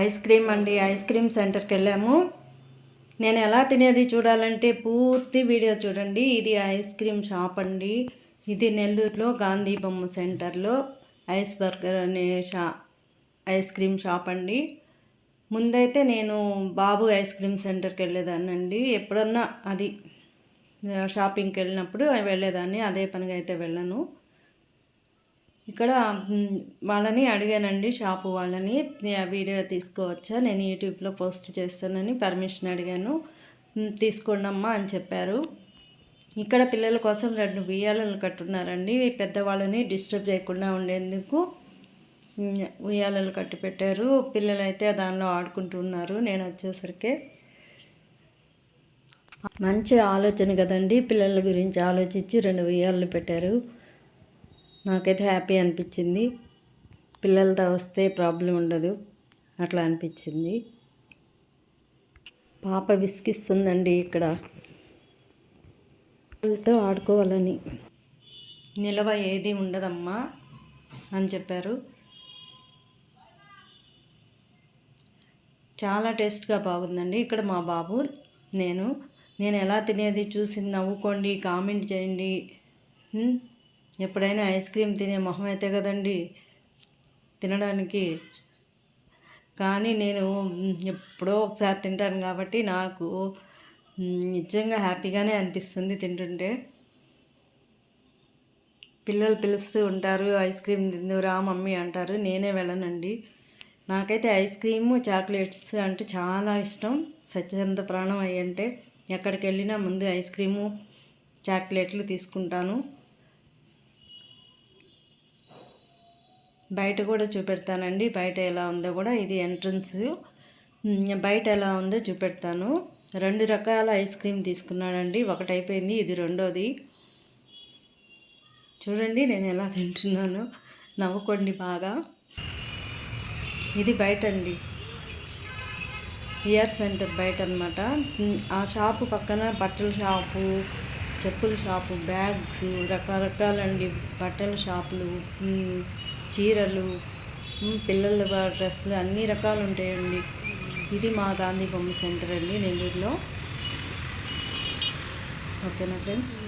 Ice cream అండి ice cream సెంటర్కి వెళ్ళాము. నేను ఎలా తినేది చూడాలంటే పూర్తి వీడియో చూడండి. ఇది ఐస్ క్రీమ్ షాప్ అండి. ఇది నెల్లూరులో గాంధీ బొమ్మ సెంటర్లో ఐస్ బర్గర్ అనే షా ఐస్ క్రీమ్ షాప్ అండి. ముందైతే నేను బాబు ఐస్ క్రీమ్ సెంటర్కి వెళ్ళేదాన్నండి. ఎప్పుడన్నా అది షాపింగ్కి వెళ్ళినప్పుడు వెళ్ళేదాన్ని. అదే పనిగా అయితే వెళ్ళను. ఇక్కడ వాళ్ళని అడిగానండి షాపు వాళ్ళని ఆ వీడియో తీసుకోవచ్చా నేను యూట్యూబ్లో పోస్ట్ చేస్తానని పర్మిషన్ అడిగాను తీసుకోండమ్మా తీసుకోండి అమ్మా అని చెప్పారు. ఇక్కడ పిల్లల కోసం రెండు ఉయ్యాలలు కట్టున్నారండి పెద్దవాళ్ళని డిస్టర్బ్ చేయకుండా ఉండేందుకు ఉయ్యాలలు కట్టి పెట్టారు పిల్లలైతే దానిలో ఆడుకుంటున్నారు నేను వచ్చేసరికి. మంచి ఆలోచన కదండి పిల్లల గురించి ఆలోచించి రెండు ఉయ్యాలలు పెట్టారు. నాకైతే హ్యాపీ అనిపించింది. పిల్లలతో వస్తే ప్రాబ్లం ఉండదు. అట్లా అనిపించింది. పాప విసిగిస్తుందండి ఇక్కడ. పిల్లలతో ఆడుకోవాలని. నిలవ ఏది ఉండదమ్మా అని చెప్పారు. చాలా టేస్ట్గా బాగుందండి. ఇక్కడ మా బాబు నేను. నేను ఎలా తినేది చూసి నవ్వుకోండి కామెంట్ చేయండి. ఎప్పుడైనా ఐస్ క్రీమ్ తినే మొహం అయితే కదండి. తినడానికి. కానీ నేను ఎప్పుడో ఒకసారి తింటాను కాబట్టి నాకు నిజంగా హ్యాపీగానే అనిపిస్తుంది తింటుంటే. పిల్లలు పిలుస్తూ ఉంటారు ఐస్ క్రీమ్ తిందురా మమ్మీ అంటారు నేనే వెళ్ళనండి. నాకైతే ఐస్ క్రీము చాక్లెట్స్ అంటే చాలా ఇష్టం. సత్యంత ప్రాణం అయ్యి అంటే ఎక్కడికి వెళ్ళినా ముందు ఐస్ క్రీము చాక్లెట్లు తీసుకుంటాను. బయట కూడా చూపెడతానండి. బయట ఎలా ఉందో కూడా ఇది ఎంట్రన్స్. బయట ఎలా ఉందో చూపెడతాను. రెండు రకాల ఐస్ క్రీమ్ తీసుకున్నానండి. ఒకటి అయిపోయింది ఇది రెండోది. చూడండి నేను ఎలా తింటున్నాను. నవ్వుకోండి బాగా. ఇది బయట అండి ఇయర్ సెంటర్ బయట అనమాట ఆ షాపు పక్కన బట్టల షాపు చెప్పుల షాపు బ్యాగ్స్ రకరకాలండి బట్టల షాపులు. చీరలు పిల్లల డ్రెస్సులు అన్ని రకాలు ఉంటాయండి ఇది మా గాంధీ బొమ్మ సెంటర్ అండి నెల్లూరులో. ఓకేనా ఫ్రెండ్స్?